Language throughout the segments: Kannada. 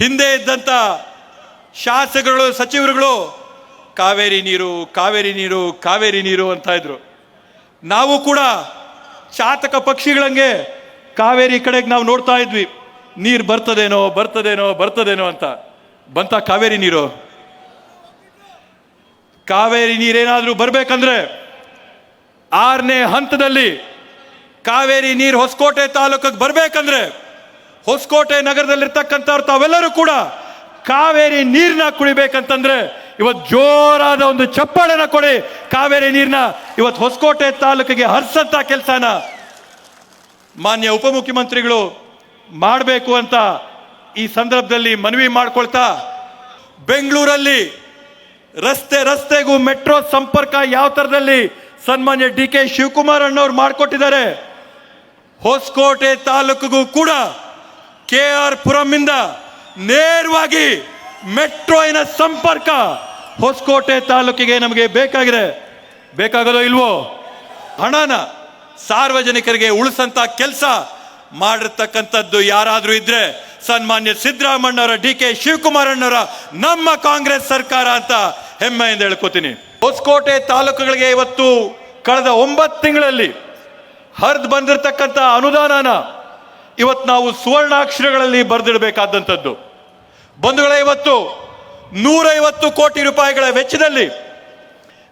ಹಿಂದೆ ಇದ್ದಂಥ ಶಾಸಕರುಗಳು, ಸಚಿವರುಗಳು, ಕಾವೇರಿ ನೀರು ಕಾವೇರಿ ನೀರು ಕಾವೇರಿ ನೀರು ಅಂತ ಇದ್ರು. ನಾವು ಕೂಡ ಚಾತಕ ಪಕ್ಷಿಗಳಂಗೆ ಕಾವೇರಿ ಕಡೆಗೆ ನಾವು ನೋಡ್ತಾ ಇದ್ವಿ. ನೀರು ಬರ್ತದೇನೋ ಬರ್ತದೇನೋ ಬರ್ತದೇನೋ ಅಂತ. ಬಂತ ಕಾವೇರಿ ನೀರು. ಕಾವೇರಿ ನೀರೇನಾದರೂ ಬರಬೇಕಂದ್ರೆ ಆರನೇ ಹಂತದಲ್ಲಿ ಕಾವೇರಿ ನೀರು ಹೊಸಕೋಟೆ ತಾಲೂಕಿಗೆ ಬರಬೇಕಂದ್ರೆ ಹೊಸಕೋಟೆ ನಗರದಲ್ಲಿರ್ತಕ್ಕಂಥವ್ರು ತಾವೆಲ್ಲರೂ ಕೂಡ ಕಾವೇರಿ ನೀರನ್ನ ಕುಡಿಬೇಕಂತಂದ್ರೆ ಇವತ್ತು ಜೋರಾದ ಒಂದು ಚಪ್ಪಾಳೆನ ಕೊಡಿ. ಕಾವೇರಿ ನೀರನ್ನ ಇವತ್ತು ಹೊಸಕೋಟೆ ತಾಲೂಕಿಗೆ ಹರಿಸಂತ ಕೆಲಸನ ಮಾನ್ಯ ಉಪಮುಖ್ಯಮಂತ್ರಿಗಳು ಮಾಡಬೇಕು ಅಂತ ಈ ಸಂದರ್ಭದಲ್ಲಿ ಮನವಿ ಮಾಡ್ಕೊಳ್ತಾ ಬೆಂಗಳೂರಲ್ಲಿ ರಸ್ತೆ ರಸ್ತೆಗೂ ಮೆಟ್ರೋ ಸಂಪರ್ಕ ಯಾವ ಥರದಲ್ಲಿ ಸನ್ಮಾನ್ಯ ಡಿ ಕೆ ಶಿವಕುಮಾರ್ ಅಣ್ಣವ್ರು ಮಾಡಿಕೊಟ್ಟಿದ್ದಾರೆ. ಹೊಸಕೋಟೆ ತಾಲೂಕಿಗೂ ಕೂಡ ಕೆ ಆರ್ ಪುರಂನಿಂದ ನೇರವಾಗಿ ಮೆಟ್ರೋಯಿನ ಸಂಪರ್ಕ ಹೊಸಕೋಟೆ ತಾಲೂಕಿಗೆ ನಮಗೆ ಬೇಕಾಗಿದೆ. ಬೇಕಾಗಲೋ ಇಲ್ವೋ? ಹಣನ ಸಾರ್ವಜನಿಕರಿಗೆ ಉಳಿಸಂತ ಕೆಲಸ ಮಾಡಿರ್ತಕ್ಕಂಥದ್ದು ಯಾರಾದರೂ ಇದ್ರೆ ಸನ್ಮಾನ್ಯ ಸಿದ್ದರಾಮಣ್ಣವರ ಡಿ ಕೆ ಶಿವಕುಮಾರ್ ಅಣ್ಣವರ ನಮ್ಮ ಕಾಂಗ್ರೆಸ್ ಸರ್ಕಾರ ಅಂತ ಹೆಮ್ಮೆಯಿಂದ ಹೇಳ್ಕೊತೀನಿ. ಹೊಸಕೋಟೆ ತಾಲೂಕುಗಳಿಗೆ ಇವತ್ತು ಕಳೆದ ಒಂಬತ್ತು ತಿಂಗಳಲ್ಲಿ ಹರಿದು ಬಂದಿರತಕ್ಕಂಥ ಅನುದಾನನ ಇವತ್ತು ನಾವು ಸುವರ್ಣಾಕ್ಷರಗಳಲ್ಲಿ ಬರೆದಿಡಬೇಕಾದಂಥದ್ದು. ಬಂಧುಗಳೇ, ಇವತ್ತು ನೂರೈವತ್ತು ಕೋಟಿ ರೂಪಾಯಿಗಳ ವೆಚ್ಚದಲ್ಲಿ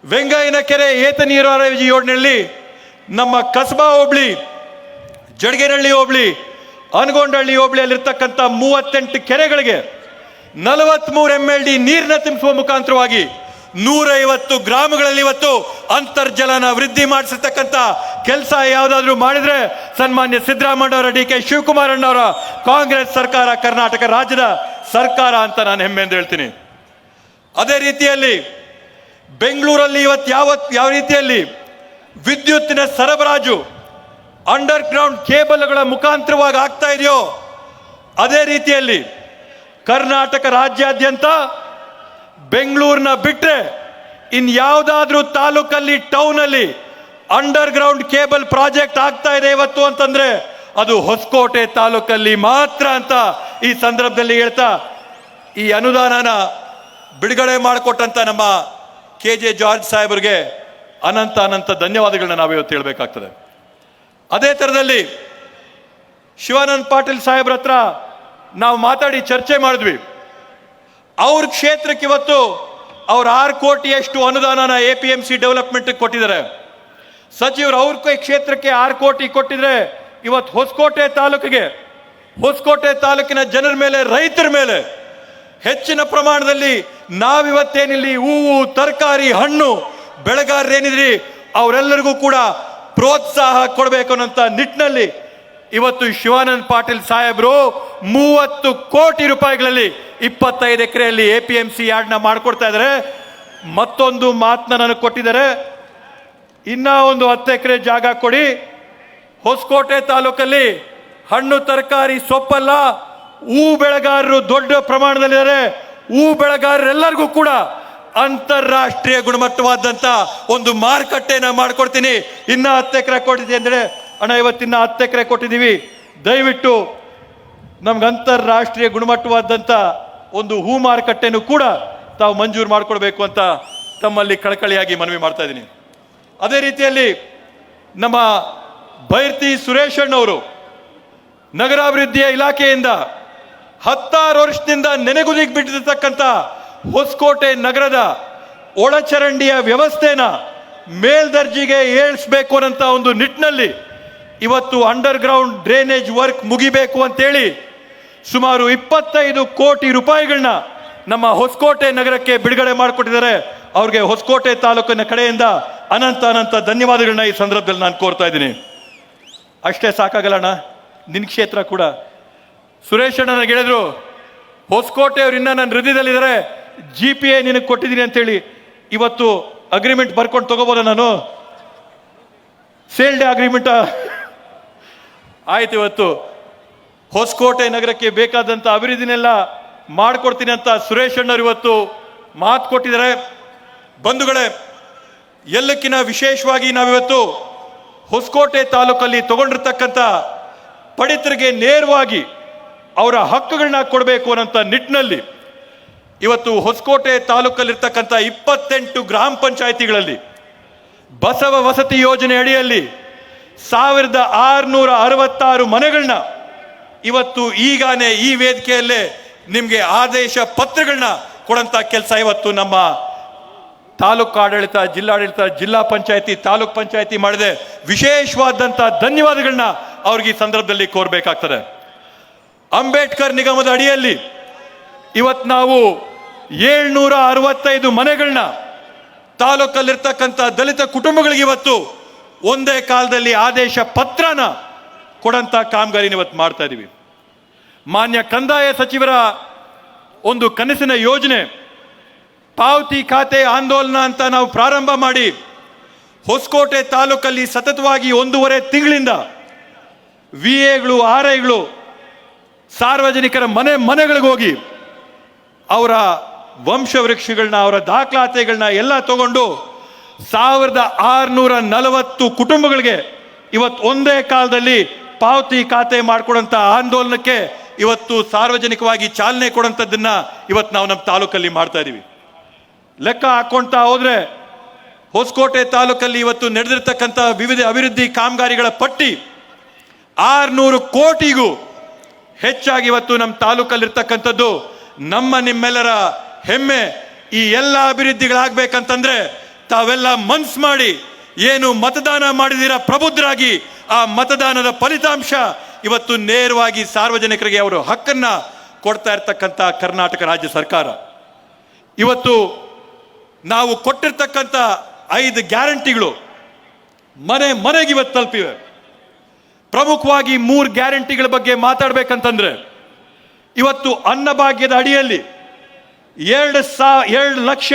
ವೆಂಗಯ್ಯನ ಕೆರೆ ಏತ ನೀರಾವರಿ ಯೋಜನೆಯಲ್ಲಿ ನಮ್ಮ ಕಸಬಾ ಹೋಬಳಿ, ಜಡಗೇನಹಳ್ಳಿ ಹೋಬಳಿ ಅನಗೊಂಡಹಳ್ಳಿ ಹೋಬಳಿಯಲ್ಲಿರ್ತಕ್ಕಂಥ ಮೂವತ್ತೆಂಟು ಕೆರೆಗಳಿಗೆ ನಲವತ್ಮೂರು ಎಂ ಎಲ್ ಡಿ ನೀರನ್ನ ತುಂಬಿಸುವ ಮುಖಾಂತರವಾಗಿ ನೂರೈವತ್ತು ಗ್ರಾಮಗಳಲ್ಲಿ ಇವತ್ತು ಅಂತರ್ಜಲನ ವೃದ್ಧಿ ಮಾಡಿಸಿರ್ತಕ್ಕಂಥ ಕೆಲಸ ಯಾವುದಾದ್ರೂ ಮಾಡಿದ್ರೆ ಸನ್ಮಾನ್ಯ ಸಿದ್ದರಾಮಯ್ಯವರ ಡಿ ಕೆ ಶಿವಕುಮಾರ್ ಅಣ್ಣವರ ಕಾಂಗ್ರೆಸ್ ಸರ್ಕಾರ, ಕರ್ನಾಟಕ ರಾಜ್ಯದ ಸರ್ಕಾರ ಅಂತ ನಾನು ಅಂತ ಹೇಳ್ತೀನಿ. ಅದೇ ರೀತಿಯಲ್ಲಿ ಬೆಂಗಳೂರಲ್ಲಿ ಇವತ್ತು ಯಾವ ಯಾವ ರೀತಿಯಲ್ಲಿ ವಿದ್ಯುತ್ತಿನ ಸರಬರಾಜು ಅಂಡರ್ ಗ್ರೌಂಡ್ ಕೇಬಲ್ಗಳ ಮುಖಾಂತರವಾಗಿ ಆಗ್ತಾ ಇದೆಯೋ, ಅದೇ ರೀತಿಯಲ್ಲಿ ಕರ್ನಾಟಕ ರಾಜ್ಯಾದ್ಯಂತ ಬೆಂಗಳೂರಿನ ಬಿಟ್ಟರೆ ಇನ್ ಯಾವುದಾದ್ರೂ ತಾಲೂಕಲ್ಲಿ, ಟೌನಲ್ಲಿ ಅಂಡರ್ ಗ್ರೌಂಡ್ ಕೇಬಲ್ ಪ್ರಾಜೆಕ್ಟ್ ಆಗ್ತಾ ಇದೆ ಇವತ್ತು ಅಂತಂದ್ರೆ ಅದು ಹೊಸಕೋಟೆ ತಾಲೂಕಲ್ಲಿ ಮಾತ್ರ ಅಂತ ಈ ಸಂದರ್ಭದಲ್ಲಿ ಹೇಳ್ತಾ, ಈ ಅನುದಾನನ ಬಿಡುಗಡೆ ಮಾಡಿಕೊಟ್ಟಂತ ನಮ್ಮ ಕೆ ಜೆ ಜಾರ್ಜ್ ಸಾಹೇಬರಿಗೆ ಅನಂತ ಅನಂತ ಧನ್ಯವಾದಗಳನ್ನ ನಾವು ಇವತ್ತು ಹೇಳಬೇಕಾಗ್ತದೆ. ಅದೇ ಥರದಲ್ಲಿ ಶಿವಾನಂದ್ ಪಾಟೀಲ್ ಸಾಹೇಬ್ರ ಹತ್ರ ನಾವು ಮಾತಾಡಿ ಚರ್ಚೆ ಮಾಡಿದ್ವಿ. ಅವ್ರ ಕ್ಷೇತ್ರಕ್ಕೆ ಇವತ್ತು ಅವ್ರ ಆರು ಕೋಟಿಯಷ್ಟು ಅನುದಾನನ A P M C development ಕೊಟ್ಟಿದ್ದಾರೆ. ಸಚಿವರು ಅವ್ರ ಕ್ಷೇತ್ರಕ್ಕೆ ಆರು ಕೋಟಿ ಕೊಟ್ಟಿದ್ರೆ ಇವತ್ತು ಹೊಸಕೋಟೆ ತಾಲೂಕಿಗೆ, ಹೊಸಕೋಟೆ ತಾಲೂಕಿನ ಜನರ ಮೇಲೆ, ರೈತರ ಮೇಲೆ ಹೆಚ್ಚಿನ ಪ್ರಮಾಣದಲ್ಲಿ ನಾವಿವತ್ತೇನಿಲ್ಲಿ ಹೂವು, ತರಕಾರಿ, ಹಣ್ಣು, ಬೆಳೆಗಾರರೇನಿದ್ರಿ, ಅವರೆಲ್ಲರಿಗೂ ಕೂಡ ಪ್ರೋತ್ಸಾಹ ಕೊಡಬೇಕು ಅನ್ನೋಂಥ ನಿಟ್ಟಿನಲ್ಲಿ ಇವತ್ತು ಶಿವಾನಂದ್ ಪಾಟೀಲ್ ಸಾಹೇಬರು ಮೂವತ್ತು ಕೋಟಿ ರೂಪಾಯಿಗಳಲ್ಲಿ ಇಪ್ಪತ್ತೈದು ಎಕರೆಯಲ್ಲಿ ಎ ಪಿ ಎಂ ಸಿ ಯಾರ್ಡ್ನ ಮಾಡಿಕೊಡ್ತಾ ಇದ್ದಾರೆ. ಮತ್ತೊಂದು ಮಾತನ್ನ ನನಗೆ ಕೊಟ್ಟಿದ್ದಾರೆ. ಇನ್ನ ಒಂದು ಹತ್ತು ಎಕರೆ ಜಾಗ ಕೊಡಿ. ಹೊಸಕೋಟೆ ತಾಲೂಕಲ್ಲಿ ಹಣ್ಣು ತರಕಾರಿ ಸೊಪ್ಪಲ್ಲ, ಹೂ ಬೆಳೆಗಾರರು ದೊಡ್ಡ ಪ್ರಮಾಣದಲ್ಲಿದ್ದಾರೆ. ಹೂ ಬೆಳೆಗಾರರೆಲ್ಲರಿಗೂ ಕೂಡ ಅಂತಾರಾಷ್ಟ್ರೀಯ ಗುಣಮಟ್ಟವಾದಂತ ಒಂದು ಮಾರುಕಟ್ಟೆನ ಮಾಡ್ಕೊಡ್ತೀನಿ. ಇನ್ನ ಹತ್ತು ಎಕರೆ ಕೊಟ್ಟಿದೆ ಅಂದ್ರೆ ಅಣ್ಣ, ಇವತ್ತಿನ ಹತ್ತು ಎಕರೆ ಕೊಟ್ಟಿದ್ದೀವಿ. ದಯವಿಟ್ಟು ನಮ್ಗೆ ಅಂತಾರಾಷ್ಟ್ರೀಯ ಗುಣಮಟ್ಟವಾದಂಥ ಒಂದು ಹೂ ಮಾರುಕಟ್ಟೆನೂ ಕೂಡ ತಾವು ಮಂಜೂರು ಮಾಡಿಕೊಡ್ಬೇಕು ಅಂತ ತಮ್ಮಲ್ಲಿ ಕಳಕಳಿಯಾಗಿ ಮನವಿ ಮಾಡ್ತಾ ಇದ್ದೀನಿ. ಅದೇ ರೀತಿಯಲ್ಲಿ ನಮ್ಮ ಬೈರ್ತಿ ಸುರೇಶ್ ಅಣ್ಣವರು ನಗರಾಭಿವೃದ್ಧಿಯ ಇಲಾಖೆಯಿಂದ ಹತ್ತಾರು ವರ್ಷದಿಂದ ನೆನೆಗುದಿಗೆ ಬಿಟ್ಟಿರ್ತಕ್ಕಂಥ ಹೊಸಕೋಟೆ ನಗರದ ಒಳಚರಂಡಿಯ ವ್ಯವಸ್ಥೆನ ಮೇಲ್ದರ್ಜೆಗೆ ಏಳಿಸಬೇಕು ಅನ್ನೋಂಥ ಒಂದು ನಿಟ್ಟಿನಲ್ಲಿ ಇವತ್ತು ಅಂಡರ್ ಗ್ರೌಂಡ್ ಡ್ರೈನೇಜ್ ವರ್ಕ್ ಮುಗಿಬೇಕು ಅಂತೇಳಿ ಸುಮಾರು ಇಪ್ಪತ್ತೈದು ಕೋಟಿ ರೂಪಾಯಿಗಳನ್ನ ನಮ್ಮ ಹೊಸಕೋಟೆ ನಗರಕ್ಕೆ ಬಿಡುಗಡೆ ಮಾಡಿಕೊಟ್ಟಿದ್ದಾರೆ. ಅವ್ರಿಗೆ ಹೊಸಕೋಟೆ ತಾಲೂಕಿನ ಕಡೆಯಿಂದ ಅನಂತ ಅನಂತ ಧನ್ಯವಾದಗಳನ್ನ ಈ ಸಂದರ್ಭದಲ್ಲಿ ನಾನು ಕೋರ್ತಾ ಇದ್ದೀನಿ. ಅಷ್ಟೇ ಸಾಕಾಗಲ್ಲಣ್ಣ ನಿನ್ನ ಕ್ಷೇತ್ರ ಕೂಡ. ಸುರೇಶ್ ಅಣ್ಣ ನನಗೆ ಹೇಳಿದ್ರು, ಹೊಸಕೋಟೆ ಅವ್ರು ಇನ್ನ ನನ್ನ ಹೃದಯದಲ್ಲಿದ್ದಾರೆ ಜಿ ಪಿ ಎ ನಿನಗೆ ಕೊಟ್ಟಿದ್ದೀನಿ ಅಂತೇಳಿ. ಇವತ್ತು ಅಗ್ರಿಮೆಂಟ್ ಬರ್ಕೊಂಡು ತಗೋಬೋದ ನಾನು? ಸೇಲ್ ಡೇ ಅಗ್ರಿಮೆಂಟ್ ಆಯ್ತು ಇವತ್ತು ಹೊಸಕೋಟೆ ನಗರಕ್ಕೆ ಬೇಕಾದಂಥ ಅಭಿವೃದ್ಧಿನೆಲ್ಲ ಮಾಡಿಕೊಡ್ತೀನಿ ಅಂತ ಸುರೇಶ್ ಅಣ್ಣವ್ರು ಇವತ್ತು ಮಾತು ಕೊಟ್ಟಿದ್ದಾರೆ. ಬಂಧುಗಳೇ ಎಲ್ಲಕ್ಕಿಂತ ವಿಶೇಷವಾಗಿ ನಾವಿವತ್ತು ಹೊಸಕೋಟೆ ತಾಲೂಕಲ್ಲಿ ತಗೊಂಡಿರ್ತಕ್ಕಂಥ ಪಡಿತರಿಗೆ ನೇರವಾಗಿ ಅವರ ಹಕ್ಕುಗಳನ್ನ ಕೊಡಬೇಕು ಅನ್ನೋಂಥ ನಿಟ್ಟಿನಲ್ಲಿ ಇವತ್ತು ಹೊಸಕೋಟೆ ತಾಲೂಕಲ್ಲಿರ್ತಕ್ಕಂಥ ಇಪ್ಪತ್ತೆಂಟು ಗ್ರಾಮ ಪಂಚಾಯಿತಿಗಳಲ್ಲಿ ಬಸವ ವಸತಿ ಯೋಜನೆ ಅಡಿಯಲ್ಲಿ ಸಾವಿರದ ಆರುನೂರ ಅರವತ್ತಾರು ಮನೆಗಳನ್ನ ಇವತ್ತು ಈಗಾನೇ ಈ ವೇದಿಕೆಯಲ್ಲೇ ನಿಮಗೆ ಆದೇಶ ಪತ್ರಗಳನ್ನ ಕೊಡಂತ ಕೆಲಸ ಇವತ್ತು ನಮ್ಮ ತಾಲೂಕು ಆಡಳಿತ, ಜಿಲ್ಲಾಡಳಿತ, ಜಿಲ್ಲಾ ಪಂಚಾಯತಿ, ತಾಲೂಕ್ ಪಂಚಾಯತಿ ಮಾಡಿದೆ ವಿಶೇಷವಾದಂಥ ಧನ್ಯವಾದಗಳನ್ನ ಅವ್ರಿಗೆ ಈ ಸಂದರ್ಭದಲ್ಲಿ ಕೋರ್ಬೇಕಾಗ್ತದೆ. ಅಂಬೇಡ್ಕರ್ ನಿಗಮದ ಅಡಿಯಲ್ಲಿ ಇವತ್ತು ನಾವು ಏಳ್ನೂರ ಅರವತ್ತೈದು ಮನೆಗಳನ್ನ ತಾಲೂಕಲ್ಲಿರ್ತಕ್ಕಂಥ ದಲಿತ ಕುಟುಂಬಗಳಿಗೆ ಇವತ್ತು ಒಂದೇ ಕಾಲದಲ್ಲಿ ಆದೇಶ ಪತ್ರನ ಕೊಡಂತ ಕಾಮಗಾರಿನ ಇವತ್ತು ಮಾಡ್ತಾ ಇದ್ದೀವಿ ಮಾನ್ಯ ಕಂದಾಯ ಸಚಿವರ ಒಂದು ಕನಸಿನ ಯೋಜನೆ, ಪಾವತಿ ಖಾತೆ ಆಂದೋಲನ ಅಂತ ನಾವು ಪ್ರಾರಂಭ ಮಾಡಿ ಹೊಸಕೋಟೆ ತಾಲೂಕಲ್ಲಿ ಸತತವಾಗಿ ಒಂದೂವರೆ ತಿಂಗಳಿಂದ ವಿ ಎಗಳು ಆರ್ ಐಗಳು ಸಾರ್ವಜನಿಕರ ಮನೆ ಮನೆಗಳಿಗೆ ಹೋಗಿ ಅವರ ವಂಶವೃಕ್ಷಗಳನ್ನ, ಅವರ ದಾಖಲಾತಿಗಳನ್ನ ಎಲ್ಲ ತಗೊಂಡು ಸಾವಿರದ ಆರುನೂರ ನಲವತ್ತು ಕುಟುಂಬಗಳಿಗೆ ಇವತ್ತು ಒಂದೇ ಕಾಲದಲ್ಲಿ ಪಾವತಿ ಖಾತೆ ಮಾಡಿಕೊಡಂತ ಆಂದೋಲನಕ್ಕೆ ಇವತ್ತು ಸಾರ್ವಜನಿಕವಾಗಿ ಚಾಲನೆ ಕೊಡಂಥದ್ದನ್ನ ಇವತ್ತು ನಾವು ನಮ್ಮ ತಾಲೂಕಲ್ಲಿ ಮಾಡ್ತಾ ಇದೀವಿ. ಲೆಕ್ಕ ಹಾಕ್ಕೊಳ್ತಾ ಹೋದ್ರೆ ಹೊಸಕೋಟೆ ತಾಲೂಕಲ್ಲಿ ಇವತ್ತು ನಡೆದಿರ್ತಕ್ಕಂಥ ವಿವಿಧ ಅಭಿವೃದ್ಧಿ ಕಾಮಗಾರಿಗಳ ಪಟ್ಟಿ ಆರ್ನೂರು ಕೋಟಿಗೂ ಹೆಚ್ಚಾಗಿ ಇವತ್ತು ನಮ್ಮ ತಾಲೂಕಲ್ಲಿರ್ತಕ್ಕಂಥದ್ದು ನಮ್ಮ ನಿಮ್ಮೆಲ್ಲರ ಹೆಮ್ಮೆ ಈ ಎಲ್ಲ ಅಭಿವೃದ್ಧಿಗಳಾಗಬೇಕಂತಂದ್ರೆ ತಾವೆಲ್ಲ ಮನ್ಸ್ ಮಾಡಿ ಏನು ಮತದಾನ ಮಾಡಿದಿರ ಪ್ರಬುದ್ಧರಾಗಿ, ಆ ಮತದಾನದ ಫಲಿತಾಂಶ ಇವತ್ತು ನೇರವಾಗಿ ಸಾರ್ವಜನಿಕರಿಗೆ ಅವರು ಹಕ್ಕನ್ನ ಕೊಡ್ತಾ ಇರ್ತಕ್ಕಂಥ ಕರ್ನಾಟಕ ರಾಜ್ಯ ಸರ್ಕಾರ. ಇವತ್ತು ನಾವು ಕೊಟ್ಟಿರ್ತಕ್ಕಂಥ ಐದು ಗ್ಯಾರಂಟಿಗಳು ಮನೆ ಮನೆಗೆ ಇವತ್ತು ತಲುಪಿವೆ. ಪ್ರಮುಖವಾಗಿ ಮೂರು ಗ್ಯಾರಂಟಿಗಳ ಬಗ್ಗೆ ಮಾತಾಡಬೇಕಂತಂದ್ರೆ, ಇವತ್ತು ಅನ್ನಭಾಗ್ಯದ ಅಡಿಯಲ್ಲಿ ಎರಡು ಸಾ, ಎರಡು ಲಕ್ಷ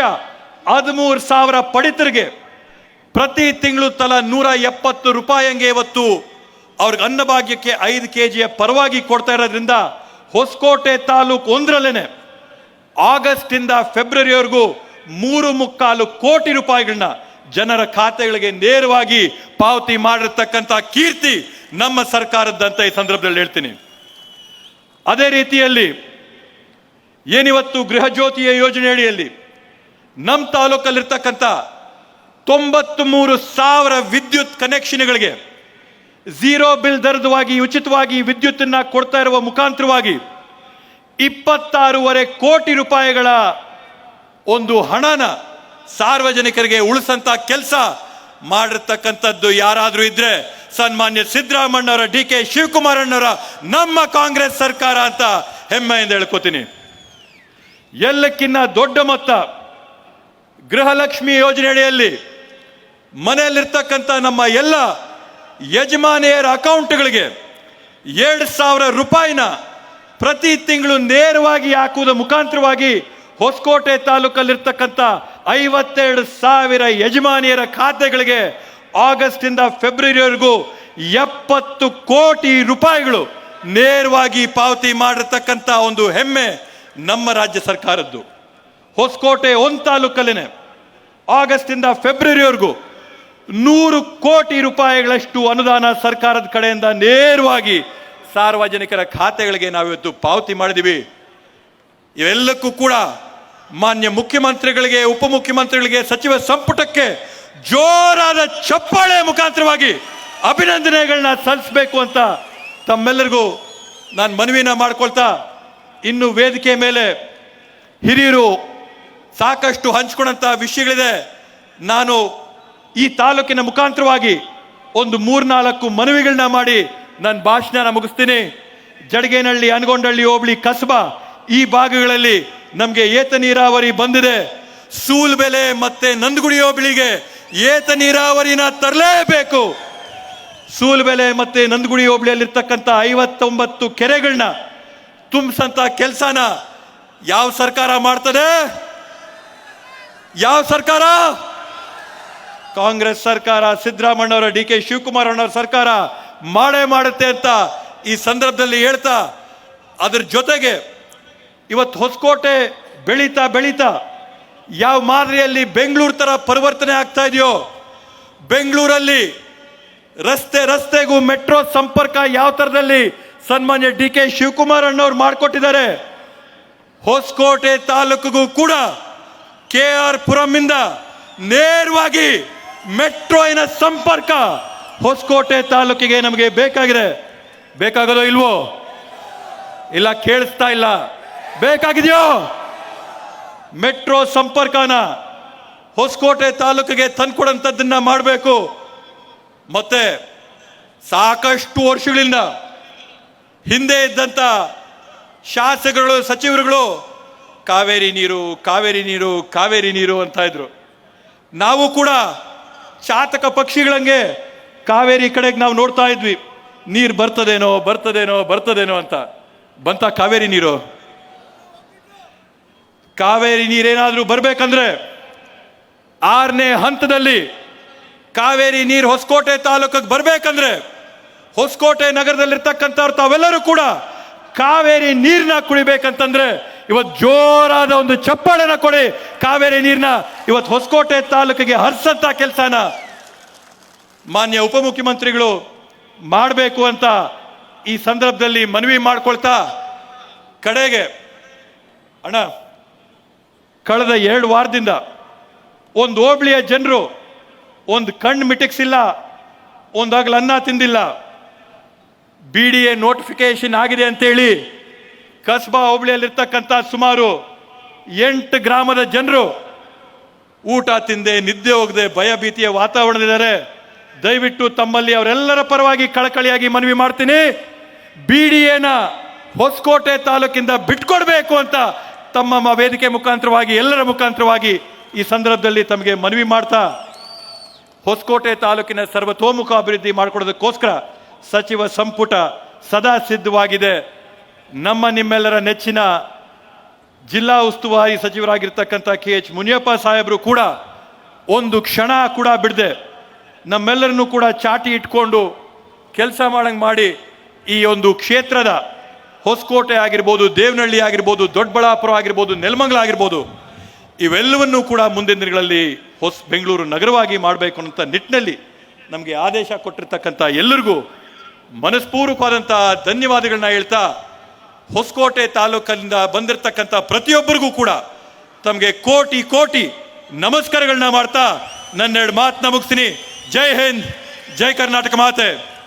ಹದಿಮೂರು ಸಾವಿರ ಪಡಿತರಿಗೆ ಪ್ರತಿ ತಿಂಗಳು ತಲಾ ನೂರ ಎಪ್ಪತ್ತು ರೂಪಾಯಿಗೆ ಇವತ್ತು ಅವ್ರಿಗೆ ಅನ್ನಭಾಗ್ಯಕ್ಕೆ ಐದು ಕೆ ಜಿಯ ಪರವಾಗಿ ಕೊಡ್ತಾ ಇರೋದ್ರಿಂದ ಹೊಸಕೋಟೆ ತಾಲೂಕು ಒಂದರಲ್ಲೇನೆ ಆಗಸ್ಟ್ ಇಂದ ಫೆಬ್ರವರಿವರೆಗೂ ಮೂರು ಮುಕ್ಕಾಲು ಕೋಟಿ ರೂಪಾಯಿಗಳನ್ನ ಜನರ ಖಾತೆಗಳಿಗೆ ನೇರವಾಗಿ ಪಾವತಿ ಮಾಡಿರ್ತಕ್ಕಂಥ ಕೀರ್ತಿ ನಮ್ಮ ಸರ್ಕಾರದ್ದಂತ ಈ ಸಂದರ್ಭದಲ್ಲಿ ಹೇಳ್ತೀನಿ. ಅದೇ ರೀತಿಯಲ್ಲಿ ಏನಿವತ್ತು ಗೃಹ ಜ್ಯೋತಿಯ ಯೋಜನೆ ಅಡಿಯಲ್ಲಿ ನಮ್ಮ ತಾಲೂಕಲ್ಲಿರ್ತಕ್ಕಂಥ ತೊಂಬತ್ತು ಮೂರು ಸಾವಿರ ವಿದ್ಯುತ್ ಕನೆಕ್ಷನ್ಗಳಿಗೆ ಝೀರೋ ಬಿಲ್ ದರದವಾಗಿ, ಉಚಿತವಾಗಿ ವಿದ್ಯುತ್ತನ್ನು ಕೊಡ್ತಾ ಇರುವ ಮುಖಾಂತರವಾಗಿ ಇಪ್ಪತ್ತಾರೂವರೆ ಕೋಟಿ ರೂಪಾಯಿಗಳ ಒಂದು ಹಣನ ಸಾರ್ವಜನಿಕರಿಗೆ ಉಳಿಸಂತ ಕೆಲಸ ಮಾಡಿರ್ತಕ್ಕಂಥದ್ದು ಯಾರಾದರೂ ಇದ್ರೆ ಸನ್ಮಾನ್ಯ ಸಿದ್ದರಾಮಣ್ಣವರ ಡಿ ಕೆ ಶಿವಕುಮಾರಣ್ಣವರ, ನಮ್ಮ ಕಾಂಗ್ರೆಸ್ ಸರ್ಕಾರ ಅಂತ ಹೆಮ್ಮೆಯಿಂದ ಹೇಳ್ಕೊತೀನಿ. ಎಲ್ಲಕ್ಕಿನ್ನ ದೊಡ್ಡ ಮೊತ್ತ ಗೃಹಲಕ್ಷ್ಮಿ ಯೋಜನೆ ಅಡಿಯಲ್ಲಿ ಮನೆಯಲ್ಲಿರ್ತಕ್ಕಂಥ ನಮ್ಮ ಎಲ್ಲ ಯಜಮಾನಿಯರ ಅಕೌಂಟ್ಗಳಿಗೆ ಎರಡು ಸಾವಿರ ರೂಪಾಯಿನ ಪ್ರತಿ ತಿಂಗಳು ನೇರವಾಗಿ ಹಾಕುವುದರ ಮುಖಾಂತರವಾಗಿ ಹೊಸಕೋಟೆ ತಾಲೂಕಲ್ಲಿರ್ತಕ್ಕಂಥ ಐವತ್ತೆರಡು ಸಾವಿರ ಯಜಮಾನಿಯರ ಖಾತೆಗಳಿಗೆ ಆಗಸ್ಟ್ ಇಂದ ಫೆಬ್ರವರಿವರೆಗೂ ಎಪ್ಪತ್ತು ಕೋಟಿ ರೂಪಾಯಿಗಳು ನೇರವಾಗಿ ಪಾವತಿ ಮಾಡಿರ್ತಕ್ಕಂಥ ಒಂದು ಹೆಮ್ಮೆ ನಮ್ಮ ರಾಜ್ಯ ಸರ್ಕಾರದ್ದು. ಹೊಸಕೋಟೆ ಒಂದು ತಾಲೂಕಲ್ಲೇನೆ. ಆಗಸ್ಟ್ ಇಂದ ಫೆಬ್ರವರಿವರೆಗೂ ನೂರು ಕೋಟಿ ರೂಪಾಯಿಗಳಷ್ಟು ಅನುದಾನ ಸರ್ಕಾರದ ಕಡೆಯಿಂದ ನೇರವಾಗಿ ಸಾರ್ವಜನಿಕರ ಖಾತೆಗಳಿಗೆ ನಾವಿವತ್ತು ಪಾವತಿ ಮಾಡಿದ್ದೀವಿ. ಇವೆಲ್ಲಕ್ಕೂ ಕೂಡ ಮಾನ್ಯ ಮುಖ್ಯಮಂತ್ರಿಗಳಿಗೆ, ಉಪಮುಖ್ಯಮಂತ್ರಿಗಳಿಗೆ, ಸಚಿವ ಸಂಪುಟಕ್ಕೆ ಜೋರಾದ ಚಪ್ಪಾಳೆ ಮುಖಾಂತರವಾಗಿ ಅಭಿನಂದನೆಗಳನ್ನ ಸಲ್ಲಿಸಬೇಕು ಅಂತ ತಮ್ಮೆಲ್ಲರಿಗೂ ನಾನು ಮನವಿನ ಮಾಡ್ಕೊಳ್ತಾ, ಇನ್ನು ವೇದಿಕೆ ಮೇಲೆ ಹಿರಿಯರು ಸಾಕಷ್ಟು ಹಂಚ್ಕೊಂಡಂತಹ ವಿಷಯಗಳಿದೆ. ನಾನು ಈ ತಾಲೂಕಿನ ಮುಖಾಂತರವಾಗಿ ಒಂದು ಮೂರ್ನಾಲ್ಕು ಮನವಿಗಳನ್ನ ಮಾಡಿ ನನ್ನ ಭಾಷಣನ ಮುಗಿಸ್ತೀನಿ. ಜಡಗೇನಹಳ್ಳಿ ಅನಗೊಂಡಹಳ್ಳಿ ಹೋಬಳಿ, ಕಸಬಾ ಈ ಭಾಗಗಳಲ್ಲಿ ನಮಗೆ ಏತ ನೀರಾವರಿ ಬಂದಿದೆ. ಸೂಲ್ಬೆಲೆ ಮತ್ತೆ ನಂದಗುಡಿ ಹೋಬಳಿಗೆ ಏತ ನೀರಾವರಿನ ತರಲೇಬೇಕು. ಸೂಲ್ಬೆಲೆ ಮತ್ತೆ ನಂದಗುಡಿ ಹೋಬಳಿಯಲ್ಲಿರ್ತಕ್ಕಂಥ ಐವತ್ತೊಂಬತ್ತು ಕೆರೆಗಳನ್ನ ತುಂಬಿಸಂತ ಕೆಲಸನ ಯಾವ ಸರ್ಕಾರ ಮಾಡ್ತದೆ? ಯಾವ ಸರ್ಕಾರ? ಕಾಂಗ್ರೆಸ್ ಸರ್ಕಾರ ಸಿದ್ದರಾಮಣ್ಣವರ ಡಿ ಕೆ ಶಿವಕುಮಾರ್ ಅಣ್ಣವ್ರ ಸರ್ಕಾರ ಮಾಡೇ ಮಾಡುತ್ತೆ ಅಂತ ಈ ಸಂದರ್ಭದಲ್ಲಿ ಹೇಳ್ತಾ, ಅದ್ರ ಜೊತೆಗೆ ಇವತ್ತು ಹೊಸಕೋಟೆ ಬೆಳೀತಾ ಬೆಳೀತಾ ಯಾವ ಮಾದರಿಯಲ್ಲಿ ಬೆಂಗಳೂರು ಥರ ಪರಿವರ್ತನೆ ಆಗ್ತಾ ಇದೆಯೋ, ಬೆಂಗಳೂರಲ್ಲಿ ರಸ್ತೆ ರಸ್ತೆಗೂ ಮೆಟ್ರೋ ಸಂಪರ್ಕ ಯಾವ ಥರದಲ್ಲಿ ಸನ್ಮಾನ್ಯ ಡಿ ಕೆ ಶಿವಕುಮಾರ್ ಅಣ್ಣವ್ರು ಮಾಡಿಕೊಟ್ಟಿದ್ದಾರೆ, ಹೊಸಕೋಟೆ ತಾಲೂಕಿಗೂ ಕೂಡ ಕೆ ಆರ್ ಪುರಂನಿಂದ ನೇರವಾಗಿ ಮೆಟ್ರೋಯಿನ ಸಂಪರ್ಕ ಹೊಸಕೋಟೆ ತಾಲೂಕಿಗೆ ನಮಗೆ ಬೇಕಾಗಿದೆ. ಬೇಕಾಗೋದೋ ಇಲ್ವೋ? ಇಲ್ಲ, ಕೇಳಿಸ್ತಾ ಇಲ್ಲ. ಬೇಕಾಗಿದೆಯೋ? ಮೆಟ್ರೋ ಸಂಪರ್ಕನ ಹೊಸಕೋಟೆ ತಾಲೂಕಿಗೆ ತಂದ್ಕೊಡಂಥದ್ದನ್ನ ಮಾಡಬೇಕು. ಮತ್ತೆ ಸಾಕಷ್ಟು ವರ್ಷಗಳಿಂದ ಹಿಂದೆ ಇದ್ದಂಥ ಶಾಸಕರುಗಳು, ಸಚಿವರುಗಳು ಕಾವೇರಿ ನೀರು ಕಾವೇರಿ ನೀರು ಕಾವೇರಿ ನೀರು ಅಂತ ಇದ್ರು. ನಾವು ಕೂಡ ಚಾತಕ ಪಕ್ಷಿಗಳಂಗೆ ಕಾವೇರಿ ಕಡೆಗೆ ನಾವು ನೋಡ್ತಾ ಇದ್ವಿ. ನೀರು ಬರ್ತದೇನೋ ಬರ್ತದೇನೋ ಬರ್ತದೇನೋ ಅಂತ. ಬಂತ ಕಾವೇರಿ ನೀರು. ಕಾವೇರಿ ನೀರೇನಾದರೂ ಬರಬೇಕಂದ್ರೆ ಆರನೇ ಹಂತದಲ್ಲಿ ಕಾವೇರಿ ನೀರು ಹೊಸಕೋಟೆ ತಾಲೂಕಿಗೆ ಬರಬೇಕಂದ್ರೆ ಹೊಸಕೋಟೆ ನಗರದಲ್ಲಿರ್ತಕ್ಕಂಥವ್ರು ತಾವೆಲ್ಲರೂ ಕೂಡ ಕಾವೇರಿ ನೀರನ್ನ ಕುಡಿಬೇಕಂತಂದ್ರೆ ಇವತ್ತು ಜೋರಾದ ಒಂದು ಚಪ್ಪಾಳೆನ ಕೊಡಿ. ಕಾವೇರಿ ನೀರನ್ನ ಇವತ್ತು ಹೊಸಕೋಟೆ ತಾಲೂಕಿಗೆ ಹರ್ಸಂತ ಕೆಲಸನ ಮಾನ್ಯ ಉಪಮುಖ್ಯಮಂತ್ರಿಗಳು ಮಾಡಬೇಕು ಅಂತ ಈ ಸಂದರ್ಭದಲ್ಲಿ ಮನವಿ ಮಾಡ್ಕೊಳ್ತಾ ಕಡೆಗೆ ಅಣ್ಣ, ಕಳೆದ ಎರಡು ವಾರದಿಂದ ಒಂದು ಹೋಬಳಿಯ ಜನರು ಒಂದು ಕಣ್ಣು ಮಿಟಕ್ಸಿಲ್ಲ, ಒಂದಾಗಲ ಅನ್ನ ತಿಂದಿಲ್ಲ. ಬಿ ಡಿ ಎ ನೋಟಿಫಿಕೇಶನ್ ಆಗಿದೆ ಅಂತೇಳಿ ಕಸ್ಬಾ ಹೋಬಳಿಯಲ್ಲಿರ್ತಕ್ಕಂಥ ಸುಮಾರು ಎಂಟು ಗ್ರಾಮದ ಜನರು ಊಟ ತಿಂದೆ, ನಿದ್ದೆ ಹೋಗದೆ, ಭಯ ಭೀತಿಯ ವಾತಾವರಣದಿದ್ದಾರೆ ದಯವಿಟ್ಟು ತಮ್ಮಲ್ಲಿ ಅವರೆಲ್ಲರ ಪರವಾಗಿ ಕಳಕಳಿಯಾಗಿ ಮನವಿ ಮಾಡ್ತೀನಿ. ಬಿ ಡಿ ಎನ ಹೊಸಕೋಟೆ ತಾಲೂಕಿಂದ ಬಿಟ್ಕೊಡ್ಬೇಕು ಅಂತ ತಮ್ಮ ವೇದಿಕೆ ಮುಖಾಂತರವಾಗಿ, ಎಲ್ಲರ ಮುಖಾಂತರವಾಗಿ ಈ ಸಂದರ್ಭದಲ್ಲಿ ತಮಗೆ ಮನವಿ ಮಾಡ್ತಾ, ಹೊಸಕೋಟೆ ತಾಲೂಕಿನ ಸರ್ವತೋಮುಖ ಅಭಿವೃದ್ಧಿ ಮಾಡಿಕೊಡೋದಕ್ಕೋಸ್ಕರ ಸಚಿವ ಸಂಪುಟ ಸದಾ ಸಿದ್ಧವಾಗಿದೆ. ನಮ್ಮ ನಿಮ್ಮೆಲ್ಲರ ನೆಚ್ಚಿನ ಜಿಲ್ಲಾ ಉಸ್ತುವಾರಿ ಸಚಿವರಾಗಿರ್ತಕ್ಕಂಥ ಕೆ ಎಚ್ ಮುನಿಯಪ್ಪ ಸಾಹೇಬರು ಕೂಡ ಒಂದು ಕ್ಷಣ ಕೂಡ ಬಿಡದೆ. ನಮ್ಮೆಲ್ಲರನ್ನು ಕೂಡ ಚಾಟಿ ಇಟ್ಕೊಂಡು ಕೆಲಸ ಮಾಡಂಗೆ ಮಾಡಿ ಈ ಒಂದು ಕ್ಷೇತ್ರದ ಹೊಸಕೋಟೆ ಆಗಿರ್ಬೋದು, ದೇವನಹಳ್ಳಿ ಆಗಿರ್ಬೋದು, ದೊಡ್ಡಬಳ್ಳಾಪುರ ಆಗಿರ್ಬೋದು, ನೆಲಮಂಗಲ ಆಗಿರ್ಬೋದು, ಇವೆಲ್ಲವನ್ನೂ ಕೂಡ ಮುಂದಿನ ದಿನಗಳಲ್ಲಿ ಹೊಸ ಬೆಂಗಳೂರು ನಗರವಾಗಿ ಮಾಡಬೇಕು ಅನ್ನೋಂಥ ನಿಟ್ಟಿನಲ್ಲಿ ನಮಗೆ ಆದೇಶ ಕೊಟ್ಟಿರ್ತಕ್ಕಂಥ ಎಲ್ಲರಿಗೂ ಮನಸ್ಪೂರ್ವಕವಾದಂಥ ಧನ್ಯವಾದಗಳನ್ನ ಹೇಳ್ತಾ ಹೊಸಕೋಟೆ ತಾಲೂಕಿನಿಂದ ಬಂದಿರತಕ್ಕಂಥ ಪ್ರತಿಯೊಬ್ಬರಿಗೂ ಕೂಡ ತಮಗೆ ಕೋಟಿ ಕೋಟಿ ನಮಸ್ಕಾರಗಳನ್ನ ಮಾಡ್ತಾ ನನ್ನೆರಡು ಮಾತನ್ನ ಮುಗಿಸ್ತೀನಿ. ಜೈ ಹಿಂದ್, ಜೈ ಕರ್ನಾಟಕ ಮಾತೆ.